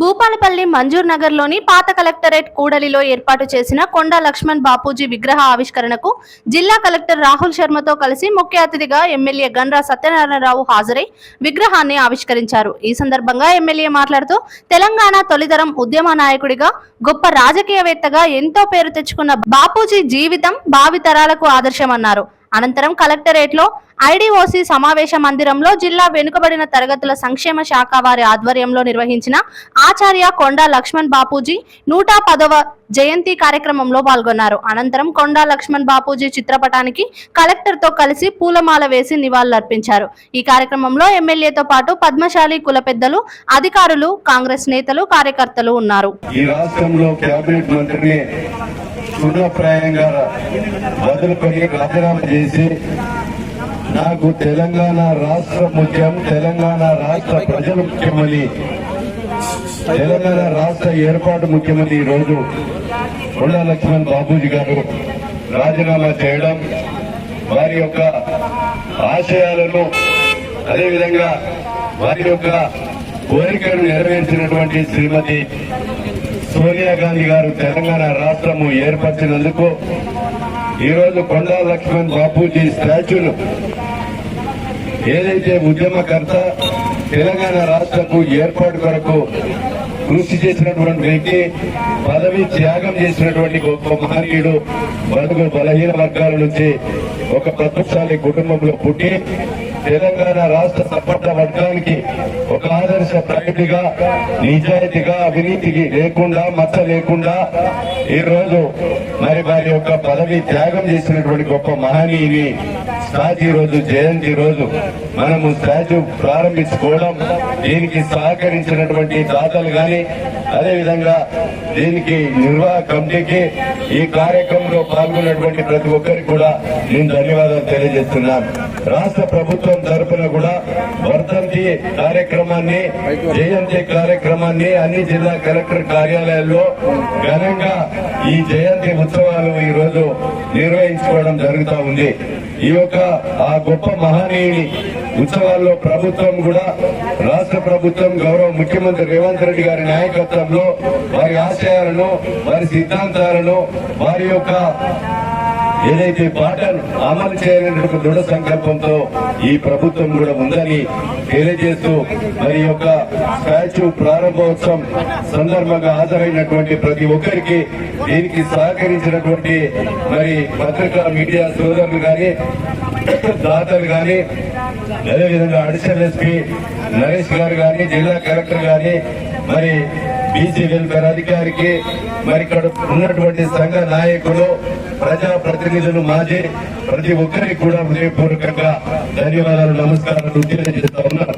భూపాలపల్లి మంజూర్ నగర్లోని పాత కలెక్టరేట్ కూడలిలో ఏర్పాటు చేసిన కొండా లక్ష్మణ్ బాపూజీ విగ్రహ ఆవిష్కరణకు జిల్లా కలెక్టర్ రాహుల్ శర్మతో కలిసి ముఖ్య అతిథిగా ఎమ్మెల్యే గన్రా సత్యనారాయణరావు హాజరై విగ్రహాన్ని ఆవిష్కరించారు. ఈ సందర్భంగా ఎమ్మెల్యే మాట్లాడుతూ తెలంగాణ తొలితరం ఉద్యమ నాయకుడిగా గొప్ప రాజకీయవేత్తగా ఎంతో పేరు తెచ్చుకున్న బాపూజీ జీవితం భావితరాలకు ఆదర్శమన్నారు. అనంతరం కలెక్టరేట్లో ఐడిఓసి సమావేశ మందిరంలో జిల్లా వెనుకబడిన తరగతుల సంక్షేమ శాఖ వారి ఆధ్వర్యంలో నిర్వహించిన ఆచార్య కొండా లక్ష్మణ్ బాపూజీ నూట పదవ జయంతి కార్యక్రమంలో పాల్గొన్నారు. అనంతరం కొండా లక్ష్మణ్ బాపూజీ చిత్రపటానికి కలెక్టర్తో కలిసి పూలమాల వేసి నివాళులర్పించారు. ఈ కార్యక్రమంలో ఎమ్మెల్యేతో పాటు పద్మశాలి కుల పెద్దలు అధికారులు కాంగ్రెస్ నేతలు కార్యకర్తలు ఉన్నారు. ఈ రాష్ట్రంలో మంత్రిని శూన్యప్రాయంగా వదులుకొని రాజీనామా చేసి నాకు తెలంగాణ రాష్ట్ర ముఖ్యం తెలంగాణ రాష్ట్ర ప్రజలు ముఖ్యమని తెలంగాణ రాష్ట్ర ఏర్పాటు ముఖ్యమని ఈరోజు రోజు కొండా లక్ష్మణ్ బాబూజీ గారు రాజీనామా చేయడం వారి యొక్క ఆశయాలను అదేవిధంగా వారి యొక్క కోరికను నెరవేర్చినటువంటి శ్రీమతి సోనియా గాంధీ గారు తెలంగాణ రాష్ట్రము ఏర్పరిచినందుకు ఈరోజు కొండా లక్ష్మణ్ బాపూజీ స్టాచ్యూను ఏదైతే ఉద్యమకర్త తెలంగాణ రాష్ట్రకు ఏర్పాటు కొరకు కృషి చేసినటువంటి వ్యక్తి పదవి త్యాగం చేసినటువంటి గొప్ప మహనీయుడు బడుగు బలహీన వర్గాల నుంచి ఒక ప్రతిశాలి కుటుంబంలో పుట్టి తెలంగాణ రాష్ట్ర సపట్ల వర్గానికి ఒక ఆదర్శ ప్రగతిగా నిజాయితీగా అవినీతికి లేకుండా మచ్చ లేకుండా ఈ రోజు మరి వారి యొక్క పదవి త్యాగం చేసినటువంటి గొప్ప మహనీయుని స్టాచ్యూ రోజు జయంతి రోజు మనము స్టాచ్యూ ప్రారంభించుకోవడం దీనికి సహకరించినటువంటి దాతలు గాని అదేవిధంగా దీనికి నిర్వాహక కమిటీకి ఈ కార్యక్రమంలో పాల్గొన్నటువంటి ప్రతి ఒక్కరికి కూడా నేను ధన్యవాదాలు తెలియజేస్తున్నాను. రాష్ట్ర ప్రభుత్వం తరఫున కూడా వర్ధంతి కార్యక్రమాన్ని జయంతి కార్యక్రమాన్ని అన్ని జిల్లా కలెక్టర్ కార్యాలయాల్లో ఘనంగా ఈ జయంతి ఉత్సవాలు ఈ రోజు నిర్వహించుకోవడం జరుగుతూ ఉంది. ఈ యొక్క ఆ గొప్ప మహనీయుని ఉత్సవాల్లో ప్రభుత్వం కూడా రాష్ట్ర ప్రభుత్వం గౌరవ ముఖ్యమంత్రి రేవంత్ రెడ్డి గారి నాయకత్వంలో వారి ఆశయాలను వారి సిద్ధాంతాలను వారి యొక్క ఏదైతే పాటను అమలు చేయాలనే ఒక దృఢ సంకల్పంతో ఈ ప్రభుత్వం కూడా ఉందని తెలియజేస్తూ మరి యొక్క స్టాచ్యూ ప్రారంభోత్సవం సందర్భంగా హాజరైనటువంటి ప్రతి ఒక్కరికి దీనికి సహకరించినటువంటి మరి పత్రికా మీడియా సోదరులు గాని దాతలు గాని అదేవిధంగా అడిషనల్ ఎస్పీ నరేష్ గారు గాని జిల్లా కలెక్టర్ గాని మరి బీసీ వెల్ఫేర్ అధికారికి మరి ఇక్కడ ఉన్నటువంటి సంఘ నాయకులు ప్రజా ప్రతినిధులు మాజీ ప్రతి ఒక్కరికి కూడా హృదయపూర్వకంగా ధన్యవాదాలు నమస్కారాలు తెలియజేస్తా ఉన్నారు